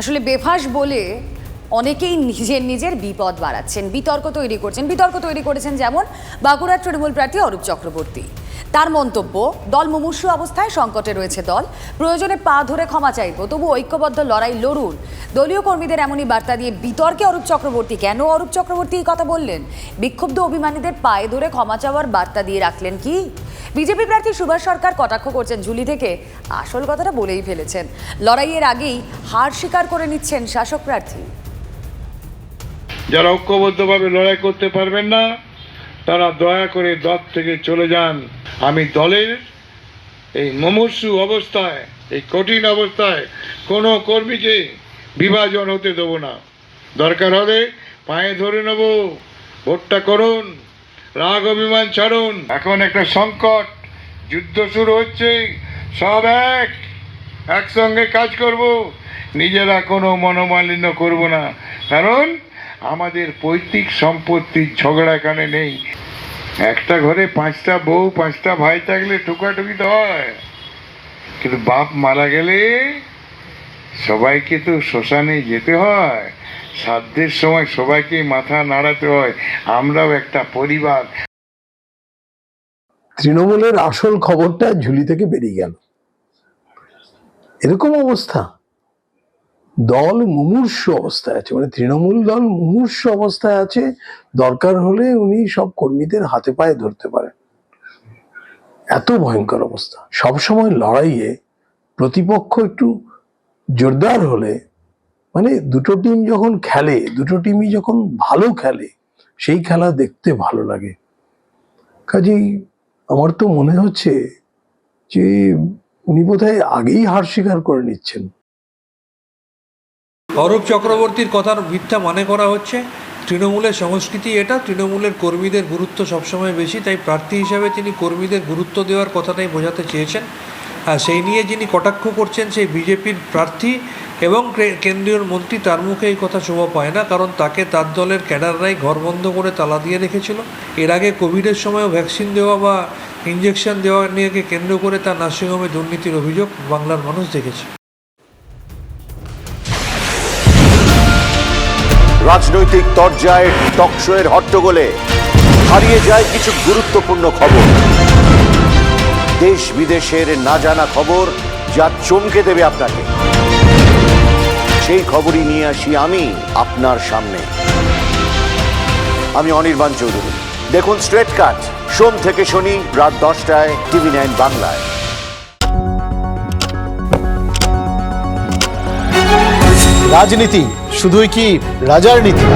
আসলে বেফাস বলে অনেকেই নিজের নিজের বিপদ বাড়াচ্ছেন, বিতর্ক তৈরি করছেন। বিতর্ক তৈরি করেছেন যেমন বাঁকুড়ার তৃণমূল প্রার্থী অরূপ চক্রবর্তী। তার মন্তব্য, দল মুমূর্ষু অবস্থায় সংকটে রয়েছে দল, প্রয়োজনে পা ধরে ক্ষমা চাইব, তবু ঐক্যবদ্ধ লড়াই লড়ুন। দলীয় কর্মীদের এমনই বার্তা দিয়ে বিতর্কে অরূপ চক্রবর্তী। কেন অরূপ চক্রবর্তী এই কথা বললেন? বিক্ষুব্ধ অভিমানীদের পায়ে ধরে ক্ষমা চাওয়ার বার্তা দিয়ে রাখলেন কি? বিজেপি প্রার্থী সুভাষ সরকার কটাক্ষ করছেন ঝুলি থেকে। আসল কথাটা বলেই ফেলেছেন। লড়াইয়ের আগেই হার স্বীকার করে নিচ্ছেন শাসক প্রার্থী। যারা ঐক্যবদ্ধভাবে লড়াই করতে পারবেন না, তারা দয়া করে দল থেকে চলে যান। আমি দলের এই মুমূর্ষু অবস্থায়, এই কঠিন অবস্থায় কোনো কর্মীকে বিভাজন হতে দেবো না। দরকার হলে পায়ে ধরে নেব। ভোটটা করুন। রাগ অভিমান ছাড়ুন। এখন একটা সংকট। যুদ্ধ শুরু হচ্ছে। সব এক। একসঙ্গে কাজ করব। নিজেরা কোনো মনোমালিন্য করব না। কারণ আমাদের পৈতৃক সম্পত্তির ঝগড়া এখানে নেই। একটা ঘরে পাঁচটা বউ, পাঁচটা ভাই থাকলে ঠুকাঠুকি তো হয়। কিন্তু বাপ মারা গেলে সবাইকে তো শ্মশানে যেতে হয়। শ্রাদ্ধের সময় সবাইকে মাথা নাড়াতে হয়। আমরাও একটা পরিবার। তৃণমূলের আসল খবরটা ঝুলি থেকে বেরিয়ে গেল। এরকম অবস্থা। দল মুমূর্ষ অবস্থায় আছে। মানে তৃণমূল দল মুমূর্ষ অবস্থায় আছে। দরকার হলে উনি সব কর্মীদের হাতে পায়ে ধরতে পারেন। এত ভয়ঙ্কর অবস্থা। সবসময় লড়াইয়ে প্রতিপক্ষ একটু জোরদার হলে মানে দুটো টিম যখন খেলে, দুটো টিমই যখন ভালো খেলে, সেই খেলা দেখতে ভালো লাগে। কাজেই আমার তো মনে হচ্ছে যে উনি বোধহয় আগেই হার স্বীকার করে নিচ্ছেন। অরূপ চক্রবর্তীর কথার মিথ্যা মানে করা হচ্ছে। তৃণমূলের সংস্কৃতি এটা, তৃণমূলের কর্মীদের গুরুত্ব সবসময় বেশি, তাই প্রার্থী হিসাবে তিনি কর্মীদের গুরুত্ব দেওয়ার কথাটাই বোঝাতে চেয়েছেন। সেই নিয়ে যিনি কটাক্ষ করছেন সেই বিজেপির প্রার্থী এবং কেন্দ্রীয় মন্ত্রী, তার মুখে এই কথা শোভা পায় না, কারণ তাকে তার দলের ক্যাডাররাই ঘর বন্ধ করে তালা দিয়ে রেখেছিল। এর আগে কোভিডের সময়ও ভ্যাকসিন দেওয়া বা ইঞ্জেকশন দেওয়া নিয়ে কেন্দ্র করে তার নার্সিংহোমে দুর্নীতির অভিযোগ বাংলার মানুষ দেখেছে। রাজনৈতিক তরজায় টকশোয়ের হট্টগোলে হারিয়ে যায় কিছু গুরুত্বপূর্ণ খবর। দেশ বিদেশের না জানা খবর যা চমকে দেবে আপনাকে। সেই খবরই নিয়ে আসি আমি আপনার সামনে। আমি অনির্বাণ চৌধুরী। দেখুন স্ট্রেট কাট, সোম থেকে শনি রাত দশটায় টিভি নাইন বাংলায়। রাজনীতি, শুধুই কি রাজার নীতি?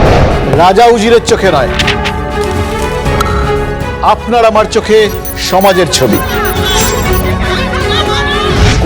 রাজা উজিরের চোখে নয়। আপনার আমার চোখে সমাজের ছবি।